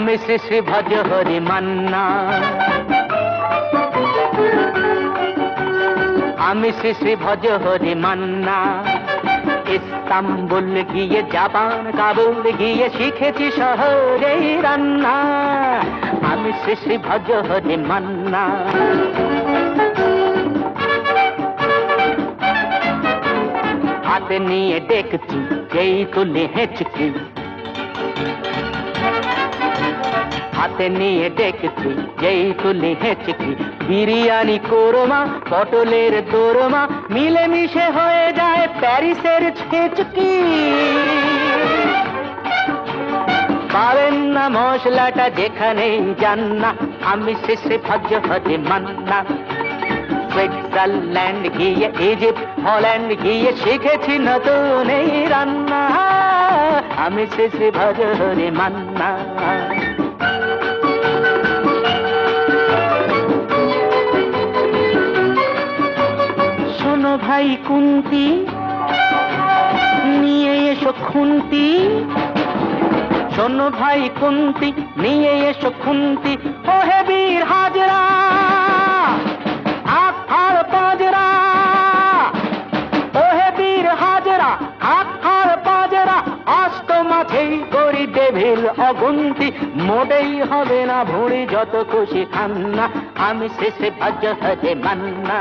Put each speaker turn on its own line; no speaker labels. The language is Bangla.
আমি শ্রী শ্রী ভজ হরি মান্না আমি শ্রী শ্রী ভজ হরি মান্না ইস্তাম্বুল গিয়ে জাপান কাবুল গিয়ে শিখেছি শহরে রান্না আমি শ্রী শ্রী ভজ হরি মান্না হাতে নিয়ে দেখছি যেই তুলে হেঁচকি হাতে নিয়ে দেখছি, যেই তুলি হেঁচকি বিরিয়ানি কোরমা, পটলের দোরমা, মিলেমিশে হয়ে যায় প্যারিসের ছেচকি। পাবেন না মশলাটা যেখানেই যান না, আমি শেষে ভজ হজে মান্না। সুইজারল্যান্ড গিয়ে, ইজিপ্ট, হল্যান্ড গিয়ে শিখেছি নতুন এই রান্না। আমি শেষে ভজ হরে মান্না। শোনো ভাই কুন্তি, নিয়ে এসো খুন্তি। শোনো ভাই কুন্তি, নিয়ে এসো খুন্তি। ও হে বীর হাজরা হাত ফাড় পাজরা ও হে বীর হাজরা অষ্ট মাঝেই করি টেবিল অগুন্তি, মোটেই হবে না ভুঁড়ি যত খুশি খান্না আমি শেষে ভাজ্য হজে মান্না।